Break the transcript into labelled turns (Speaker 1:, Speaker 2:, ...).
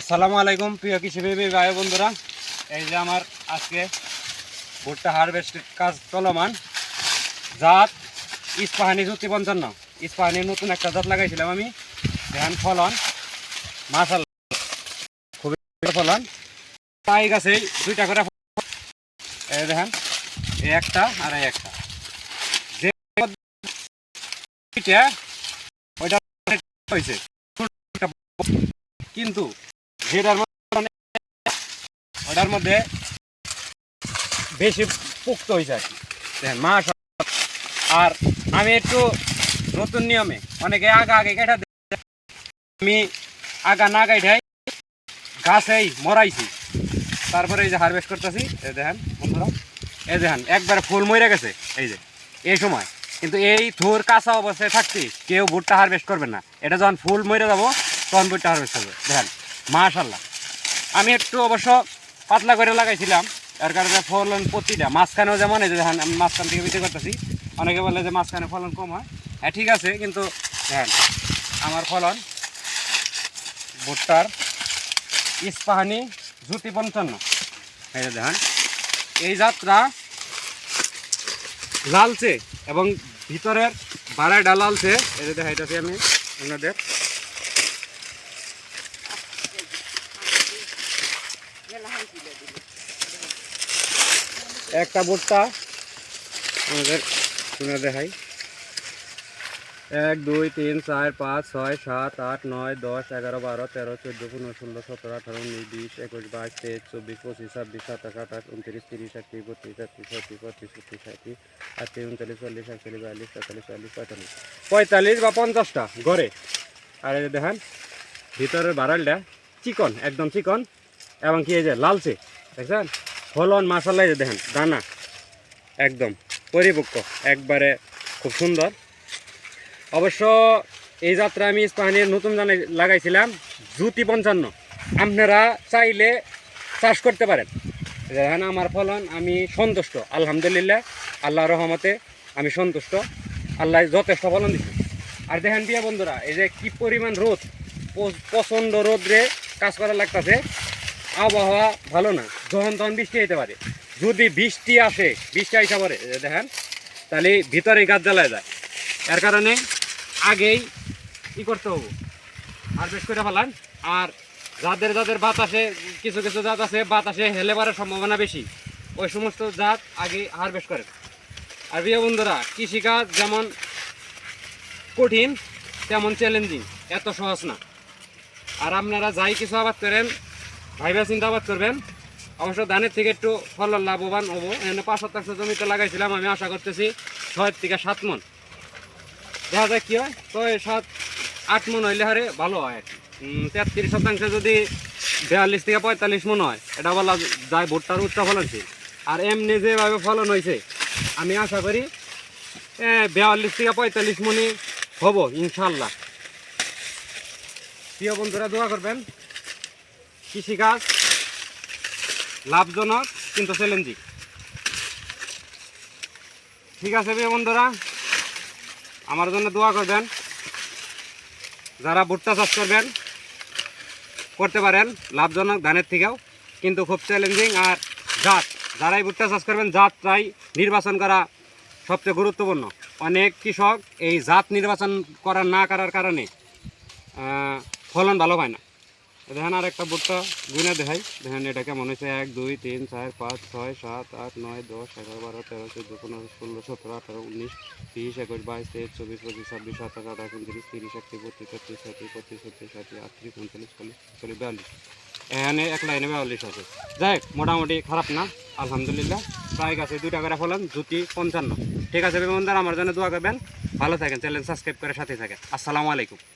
Speaker 1: আসসালামু আলাইকুম প্রিয় কৃষিপ্রেমী ভাই বন্ধুরা এই যে আমার আজকে ভুট্টা হারভেস্টের কাজ চলমান জাত ইস্পাহানি জুতি পঞ্চান্ন ইস্পাহানির নতুন একটা জাত লাগাইছিলাম আমি ধ্যান ফলন মাসাল খুবই ফলন পাই গাছে দুইটা করে এই দেখেন এই একটা আর এই একটা হয়েছে কিন্তু যেটার মধ্যে ওটার মধ্যে বেশি পুক্ত হয়েছে আর মাস আর আমি একটু নতুন নিয়মে অনেকে আগা আগে কেটা আমি আগা না গাইঠাই গাছেই মরাইছি তারপরে এই যে হারভেস্ট করতেছি এই দেখেন বন্ধুরা এই দেখেন একবার ফুল মরে গেছে এই যে এই সময় কিন্তু এই থোর কাঁচা অবস্থায় থাকছি কেউ ভুট্টা হারভেস্ট করবে না এটা যখন ফুল মরে যাব তখন ভুট্টা হারভেস্ট করবে দেখেন মাশাল্লাহ আমি একটু অবশ্য পাতলা করে লাগাইছিলাম এর কারণে ফলন প্রতিটা মাঝখানেও যেমন এই যে আমি মাঝখান থেকে বিক্রি করতেছি অনেকে বলে যে মাঝখানে ফলন কম হয় হ্যাঁ ঠিক আছে কিন্তু দেখেন আমার ফলন ভুট্টার ইস্পাহানি জুতি পঞ্চান্ন এই যে দেখেন এই যাত্রা লালচে এবং ভিতরের বাড়াইটা লালচে এই যে দেখাইতেছি আমি আপনাদের একটা ভুট্টা আমাদের শুনে দেখাই এক দুই তিন চার পাঁচ ছয় সাত আট নয় দশ এগারো বারো তেরো চোদ্দো পনেরো ষোলো সতেরো আঠারো উনিশ বিশ একুশ বাইশ তেইশ চব্বিশ পঁচিশ ছাব্বিশ সাতাশ আঠাশ উনত্রিশ তিরিশ একত্রিশ বত্রিশ একত্রিশ ছত্রিশ বত্রিশ ছত্রিশ সাঁত্রিশ আটত্রিশ উনচল্লিশ চল্লিশ একচল্লিশ বিয়াল্লিশ তেতাল্লিশ চল্লিশ পঁয়তাল্লিশ পঁয়তাল্লিশ বা পঞ্চাশটা ঘরে আর দেখেন ভিতরের বারালটা চিকন একদম চিকন এবং কি এই যে লালচে দেখছেন ফলন মাসালাই যে দেখেন দানা একদম পরিপক্ক একবারে খুব সুন্দর অবশ্য এই যাত্রা আমি স্পাহানির নতুন জানে লাগাইছিলাম জুতি পঞ্চান্ন আপনারা চাইলে চাষ করতে পারেন দেখেন আমার ফলন আমি সন্তুষ্ট আলহামদুলিল্লাহ আল্লাহ রহমতে আমি সন্তুষ্ট আল্লাহ যথেষ্ট ফলন দিচ্ছি আর দেখেন বিয়া বন্ধুরা এই যে কি পরিমাণ রোদ প্রচণ্ড রে কাজ করা লাগতেছে আবহাওয়া ভালো না যখন তখন বৃষ্টি হইতে পারে যদি বৃষ্টি আসে বৃষ্টি আইসা পরে দেখেন তাহলে ভিতরে গাছ জ্বালায় যায় এর কারণে আগেই কি করতে হবে হারভেস্ট করে ফেলান আর যাদের যাদের বাতাসে কিছু কিছু জাত আছে বাতাসে হেলে পারার সম্ভাবনা বেশি ওই সমস্ত জাত আগে হারভেস্ট করে আর বিয়ে বন্ধুরা কৃষিকাজ যেমন কঠিন তেমন চ্যালেঞ্জিং এত সহজ না আর আপনারা যাই কিছু আবাদ করেন ভাইবা চিন্তাবাদ করবেন অবশ্য ধানের থেকে একটু ফল লাভবান হবো এখানে পাঁচ শতাংশ জমিতে লাগাইছিলাম আমি আশা করতেছি ছয়ের থেকে সাত মন দেখা যায় কী হয় তো সাত আট মন হইলে হারে ভালো হয় তেত্রিশ শতাংশ যদি বিয়াল্লিশ থেকে পঁয়তাল্লিশ মন হয় এটা বলা যায় ভুট্টার উচ্চ ফলনশীল আর এমনি যেভাবে ফলন হয়েছে আমি আশা করি বিয়াল্লিশ থেকে পঁয়তাল্লিশ মনই হবো ইনশাল্লাহ প্রিয় বন্ধুরা দোয়া করবেন কৃষিকাজ লাভজনক কিন্তু চ্যালেঞ্জিং ঠিক আছে বিয়ে বন্ধুরা আমার জন্য দোয়া করবেন যারা ভুট্টা চাষ করবেন করতে পারেন লাভজনক ধানের থেকেও কিন্তু খুব চ্যালেঞ্জিং আর জাত যারাই ভুট্টা চাষ করবেন জাত তাই নির্বাচন করা সবচেয়ে গুরুত্বপূর্ণ অনেক কৃষক এই জাত নির্বাচন করা না করার কারণে ফলন ভালো হয় না দেখেন আর একটা বোর্ডটা গুনে দেখাই দেখেন এটা কেমন হয়েছে এক দুই তিন চার পাঁচ ছয় সাত আট নয় দশ এগারো বারো তেরো চোদ্দো পনেরো ষোলো সতেরো আঠারো উনিশ তিরিশ একুশ বাইশ তেইশ চব্বিশ পঁচিশ ছাব্বিশ সাতাশ আঠাশ উনত্রিশ তিরিশ একত্রিশ বত্রিশ ছত্রিশ ছত্রিশ পঁচিশ ছত্রিশ সাতত্রিশ আটত্রিশ উনচল্লিশ চল্লিশ চল্লিশ বিয়াল্লিশ এখানে এক লাইনে বিয়াল্লিশ আছে যাই মোটামুটি খারাপ না আলহামদুলিল্লাহ প্রায় কাছে দুই টাকা ফলান জুতি পঞ্চান্ন ঠিক আছে বেগমদার আমার জন্য দোয়া করবেন ভালো থাকেন চ্যানেল সাবস্ক্রাইব করে সাথে থাকেন আসসালামু আলাইকুম